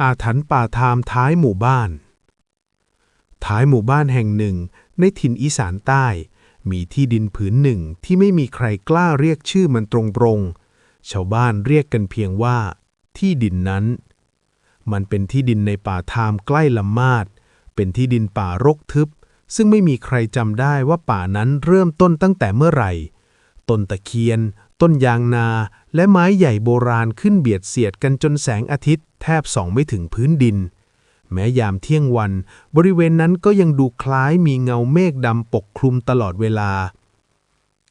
อาถรรพ์ป่าทามท้ายหมู่บ้าน ท้ายหมู่บ้านแห่งหนึ่ง ในถิ่นอีสานใต้ มีที่ดินผืนหนึ่งที่ไม่มีใครกล้าเรียกชื่อมันตรงๆ ชาวบ้านเรียกกันเพียงว่า ที่ดินนั้น มันเป็นที่ดินในป่าทามใกล้ลำมาด เป็นที่ดินป่ารกทึบ ซึ่งไม่มีใครจำได้ว่าป่านั้นเริ่มต้นตั้งแต่เมื่อไหร่ ต้นตะเคียน ต้นยางนาและไม้ใหญ่โบราณขึ้นเบียดเสียดกันจนแสงอาทิตย์แทบส่องไม่ถึงพื้นดิน แม้ยามเที่ยงวัน บริเวณนั้นก็ยังดูคล้ายมีเงาเมฆดำปกคลุมตลอดเวลา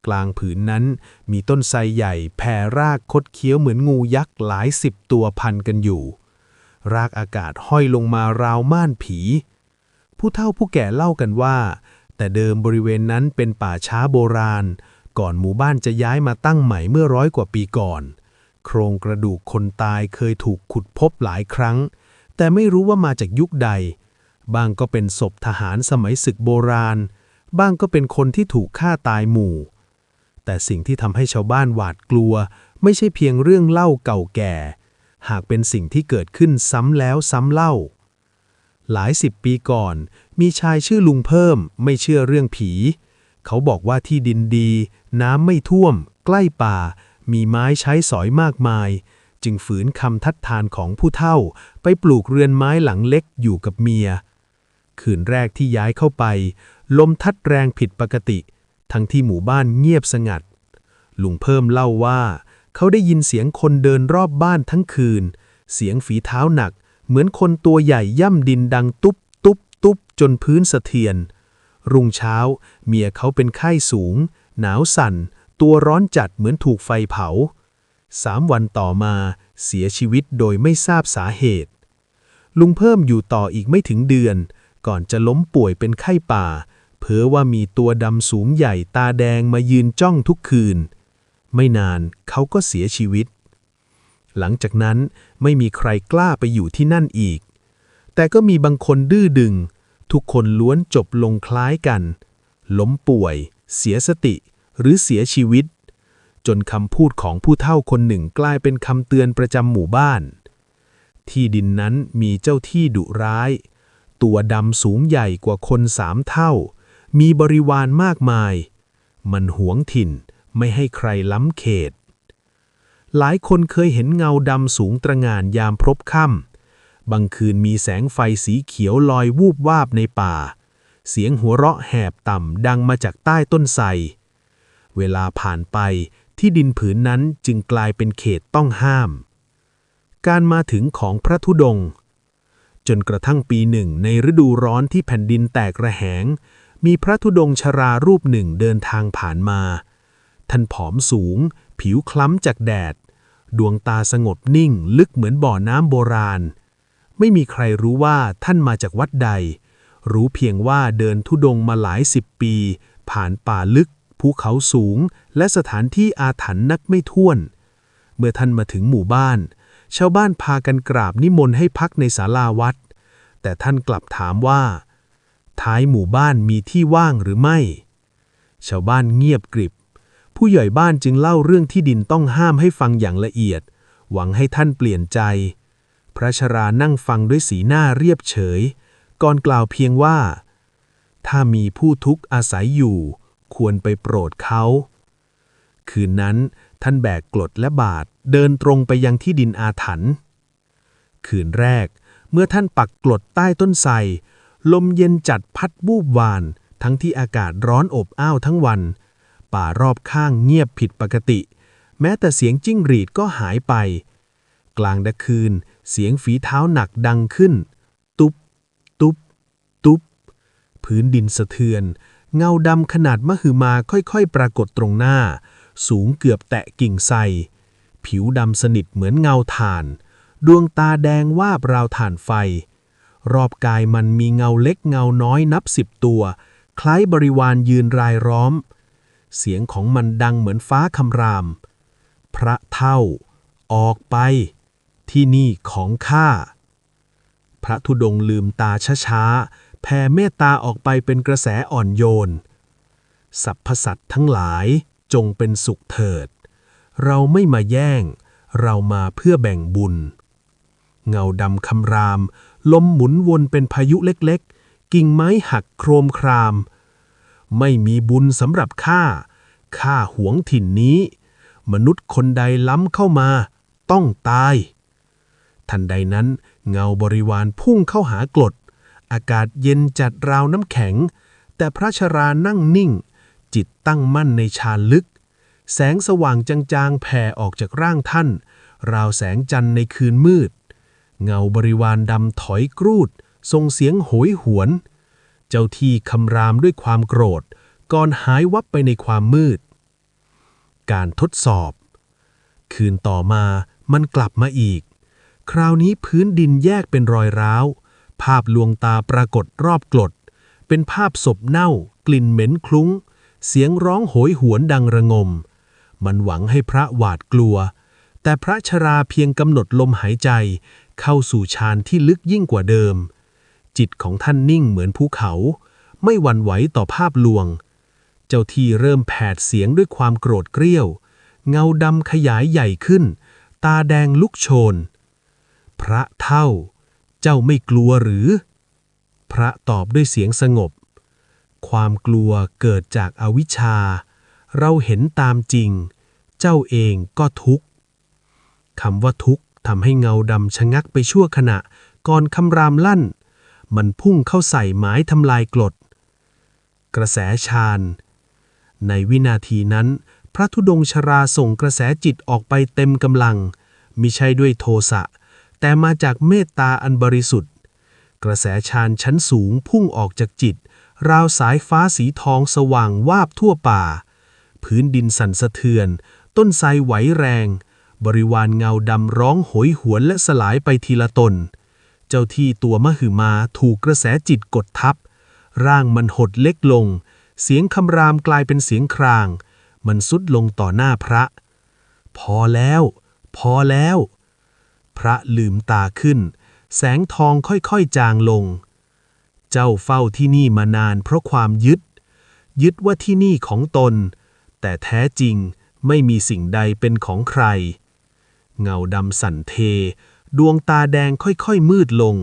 กลางผืนนั้นมีต้นไทรใหญ่แผ่รากคดเคี้ยวเหมือนงูยักษ์หลายสิบตัวพันกันอยู่ รากอากาศห้อยลงมาราวม่านผี ผู้เฒ่าผู้แก่เล่ากันว่า แต่เดิมบริเวณนั้นเป็นป่าช้าโบราณ ก่อนหมู่บ้านจะย้ายมาตั้งใหม่เมื่อร้อยกว่าปีก่อน โครงกระดูกคนตายเคยถูกขุดพบหลายครั้ง แต่ไม่รู้ว่ามาจากยุคใด บางก็เป็นศพทหารสมัยศึกโบราณ บ้างก็เป็นคนที่ถูกฆ่าตายหมู่ แต่สิ่งที่ทำให้ชาวบ้านหวาดกลัว ไม่ใช่เพียงเรื่องเล่าเก่าแก่ หากเป็นสิ่งที่เกิดขึ้นซ้ำแล้วซ้ำเล่าหลายสิบปีก่อน มีชายชื่อลุงเพิ่มไม่เชื่อเรื่องผี เขาบอกว่าที่ดินดี น้ำไม่ท่วม ใกล้ป่า มีไม้ใช้สอยมากมาย จึงฝืนคำทัดทานของผู้เฒ่า ไปปลูกเรือนไม้หลังเล็กอยู่กับเมีย คืนแรกที่ย้ายเข้าไป ลมทัดแรงผิดปกติ ทั้งที่หมู่บ้านเงียบสงัด ลุงเพิ่มเล่าว่า เขาได้ยินเสียงคนเดินรอบบ้านทั้งคืน เสียงฝีเท้าหนัก เหมือนคนตัวใหญ่ย่ำดินดังตุ๊บตุ๊บตุ๊บจนพื้นสะเทือน รุ่งเช้า เมียเขาเป็นไข้สูง หนาวสั่น ตัวร้อนจัดเหมือนถูกไฟเผาสามวันต่อมาเสียชีวิตโดยไม่ทราบสาเหตุ ลุงเพิ่มอยู่ต่ออีกไม่ถึงเดือน ก่อนจะล้มป่วยเป็นไข้ป่าเผอว่ามีตัวดำสูงใหญ่ตาแดงมายืนจ้องทุกคืน ไม่นานเขาก็เสียชีวิต หลังจากนั้นไม่มีใครกล้าไปอยู่ที่นั่นอีก แต่ก็มีบางคนดื้อดึง ทุกคนล้วนจบลงคล้ายกัน ล้มป่วย เสียสติ หรือเสียชีวิต จนคำพูดของผู้เฒ่าคนหนึ่งกลายเป็นคำเตือนประจำหมู่บ้าน ที่ดินนั้นมีเจ้าที่ดุร้าย ตัวดำสูงใหญ่กว่าคนสามเท่า มีบริวารมากมาย มันหวงถิ่นไม่ให้ใครล้ำเขต หลายคนเคยเห็นเงาดำสูงตระงานยามพรบค่ำ บางคืนมีแสงไฟสีเขียวลอยวูบวาบในป่า เสียงหัวเราะแหบต่ำดังมาจากใต้ต้นไทร เวลาผ่านไปที่ดินผืนนั้นจึงกลายเป็นเขตต้องห้าม การมาถึงของพระธุดงค์จนกระทั่งปีหนึ่งในฤดูร้อนที่แผ่นดินแตกระแหง มีพระธุดงค์ชรารูปหนึ่งเดินทางผ่านมา ท่านผอมสูง ผิวคล้ำจากแดด ดวงตาสงบนิ่งลึกเหมือนบ่อน้ำโบราณ ไม่มีใครรู้ว่าท่านมาจากวัดใด รู้เพียงว่าเดินธุดงค์มาหลายสิบปี ผ่านป่าลึก ภูเขาสูง และสถานที่อาถรรพ์นักไม่ถ้วน เมื่อท่านมาถึงหมู่บ้าน ชาวบ้านพากันกราบนิมนต์ให้พักในศาลาวัด แต่ท่านกลับถามว่า ท้ายหมู่บ้านมีที่ว่างหรือไม่ ชาวบ้านเงียบกริบ ผู้ใหญ่บ้านจึงเล่าเรื่องที่ดินต้องห้ามให้ฟังอย่างละเอียด หวังให้ท่านเปลี่ยนใจ พระชรานั่งฟังด้วยสีหน้าเรียบเฉย ก่อนกล่าวเพียงว่า ถ้ามีผู้ทุกข์อาศัยอยู่ ควรไปโปรดเขา คืนนั้นท่านแบกกรดและบาทเดินตรงไปยังที่ดินอาถรรพ์คืนแรก เมื่อท่านปักกรดใต้ต้นไทรลมเย็นจัดพัดบูบวาน ทั้งที่อากาศร้อนอบอ้าวทั้งวัน ป่ารอบข้างเงียบผิดปกติ แม้แต่เสียงจิ้งหรีดก็หายไป กลางดึกคืน เสียงฝีเท้าหนักดังขึ้น ตุบ ตุบ ตุบ พื้นดินสะเทือน เงาดำขนาดมหึมาค่อยๆ ปรากฏตรงหน้า สูงเกือบแตะกิ่งไทรผิวดำสนิทเหมือนเงาถ่าน ดวงตาแดงวาบราวถ่านไฟ รอบกายมันมีเงาเล็กเงาน้อยนับสิบตัว คล้ายบริวารยืนรายล้อม เสียงของมันดังเหมือนฟ้าคำราม พระเท่า ออกไป ที่นี่ของข้า พระธุดงค์ลืมตาช้าๆ แผ่เมตตาออกไปเป็นกระแสอ่อนโยนสรรพสัตทั้งหลายจงเป็นสุขเถิด เราไม่มาแย่ง เรามาเพื่อแบ่งบุญ เงาดำคำราม ลมหมุนวนเป็นพายุเล็กๆ กิ่งไม้หักโครมคราม ไม่มีบุญสำหรับข้า ข้าหวงถิ่นนี้ มนุษย์คนใดล้ำเข้ามา ต้องตาย ทันใดนั้น เงาบริวารพุ่งเข้าหากรดอากาศเย็นจัดราวน้ำแข็ง แต่พระชรานั่งนิ่ง จิตตั้งมั่นในฌานลึก แสงสว่างจางๆ แผ่ออกจากร่างท่าน ราวแสงจันทร์ในคืนมืด เงาบริวารดำถอยกรูดส่งเสียงโหยหวน เจ้าที่คำรามด้วยความโกรธ ก่อนหายวับไปในความมืด การทดสอบ คืนต่อมามันกลับมาอีก คราวนี้พื้นดินแยกเป็นรอยร้าว ภาพลวงตาปรากฏรอบกลด เป็นภาพศพเน่า กลิ่นเหม็นคลุ้ง เสียงร้องโหยหวนดังระงม มันหวังให้พระหวาดกลัว แต่พระชราเพียงกำหนดลมหายใจ เข้าสู่ฌานที่ลึกยิ่งกว่าเดิม จิตของท่านนิ่งเหมือนภูเขา ไม่หวั่นไหวต่อภาพลวง เจ้าที่เริ่มแผดเสียงด้วยความโกรธเกรี้ยว เงาดำขยายใหญ่ขึ้น ตาแดงลุกโชน พระเท่า เจ้าไม่กลัวหรือ พระตอบด้วยเสียงสงบ ความกลัวเกิดจากอาวิชชา เราเห็นตามจริง เจ้าเองก็ทุกข์คำว่าทุกข์ทำให้เงาดำชะงักไปชั่วขณะ ก่อนคำรามลั่น มันพุ่งเข้าใส่ไม้ทำลายกรดกระแสฌานในวินาทีนั้น พระธุดงชราส่งกระแสจิตออกไปเต็มกำลังมิใช่ด้วยโทสะ แต่มาจากเมตตาอันบริสุทธิ์ กระแสฌานชั้นสูงพุ่งออกจากจิต ราวสายฟ้าสีทองสว่างวาบทั่วป่า พื้นดินสั่นสะเทือน ต้นไทรไหวแรง บริวารเงาดำร้องโหยหวนและสลายไปทีละตน เจ้าที่ตัวมหึมาถูกกระแสจิตกดทับ ร่างมันหดเล็กลง เสียงคำรามกลายเป็นเสียงคราง มันสุดลงต่อหน้าพระ พอแล้ว พอแล้ว พระลืมตาขึ้น แสงทองค่อยๆจางลง เจ้าเฝ้าที่นี่มานานเพราะความยึด ยึดว่าที่นี่ของตน แต่แท้จริงไม่มีสิ่งใดเป็นของใคร เงาดำสั่นเท ดวงตาแดงค่อยๆมืดลง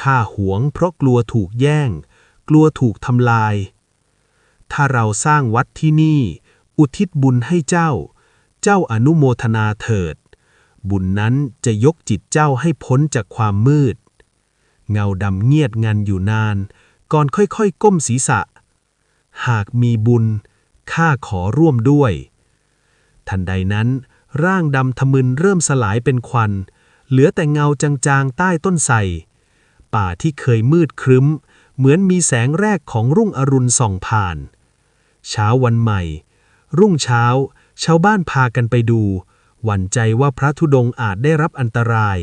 ข้าหวงเพราะกลัวถูกแย่ง กลัวถูกทำลาย ถ้าเราสร้างวัดที่นี่ อุทิศบุญให้เจ้า เจ้าอนุโมทนาเถิด บุญนั้นจะยกจิตเจ้าให้พ้นจากความมืด เงาดำเงียดงันอยู่นาน ก่อนค่อยๆ ก้มศีรษะ หากมีบุญ ข้าขอร่วมด้วย ทันใดนั้น ร่างดำทะมึนเริ่มสลายเป็นควัน เหลือแต่เงาจางๆ ใต้ต้นไทรป่าที่เคยมืดครึ้ม เหมือนมีแสงแรกของรุ่งอรุณส่องผ่าน เช้าวันใหม่ รุ่งเช้า ชาวบ้านพากันไปดู หวั่นใจว่าพระธุดงค์อาจได้รับอันตราย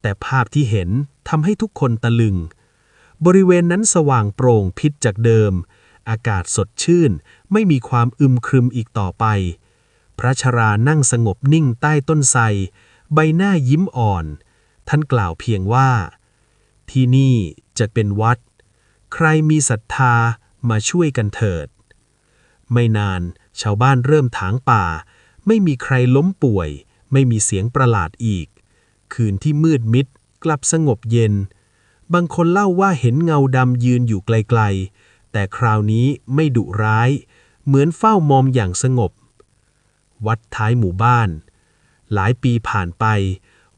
แต่ภาพที่เห็นทำให้ทุกคนตะลึง บริเวณนั้นสว่างโปร่งพิษจากเดิม อากาศสดชื่น ไม่มีความอึมครึมอีกต่อไป พระชรานั่งสงบนิ่งใต้ต้นไทรใบหน้ายิ้มอ่อน ท่านกล่าวเพียงว่า ที่นี่จะเป็นวัด ใครมีศรัทธามาช่วยกันเถิด ไม่นานชาวบ้านเริ่มถางป่า ไม่มีใครล้มป่วย ไม่มีเสียงประหลาดอีก คืนที่มืดมิดกลับสงบเย็น บางคนเล่าว่าเห็นเงาดำยืนอยู่ไกลๆ แต่คราวนี้ไม่ดุร้าย เหมือนเฝ้ามองอย่างสงบ วัดท้ายหมู่บ้าน หลายปีผ่านไป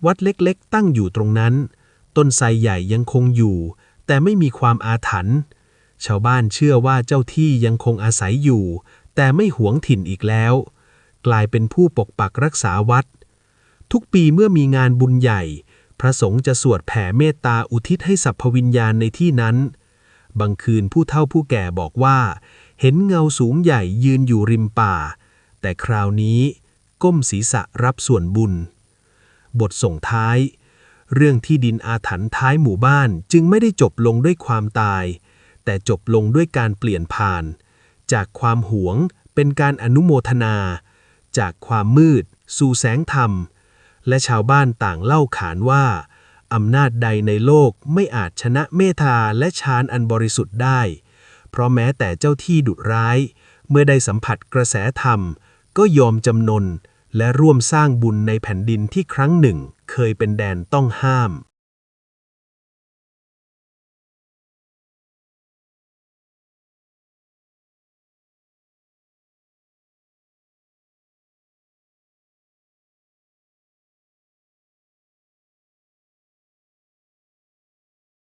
วัดเล็กๆ ตั้งอยู่ตรงนั้น ต้นไทรใหญ่ยังคงอยู่ แต่ไม่มีความอาถรรพ์ชาวบ้านเชื่อว่าเจ้าที่ยังคงอาศัยอยู่ แต่ไม่หวงถิ่นอีกแล้ว กลายเป็นผู้ปกปักรักษาวัด ทุกปีเมื่อมีงานบุญใหญ่ พระสงฆ์จะสวดแผ่เมตตาอุทิศให้สรรพวิญญาณในที่นั้น บางคืนผู้เฒ่าผู้แก่บอกว่า เห็นเงาสูงใหญ่ยืนอยู่ริมป่า แต่คราวนี้ก้มศีรษะรับส่วนบุญ บทส่งท้าย เรื่องที่ดินอาถรรพ์ท้ายหมู่บ้านจึงไม่ได้จบลงด้วยความตาย แต่จบลงด้วยการเปลี่ยนผ่าน จากความหวงเป็นการอนุโมทนา จากความมืด สู่แสงธรรม และชาวบ้านต่างเล่าขานว่า อำนาจใดในโลกไม่อาจชนะเมตตาและฌานอันบริสุทธิ์ได้ เพราะแม้แต่เจ้าที่ดุร้าย เมื่อได้สัมผัสกระแสธรรม ก็ยอมจำนน และร่วมสร้างบุญในแผ่นดินที่ครั้งหนึ่ง เคยเป็นแดนต้องห้าม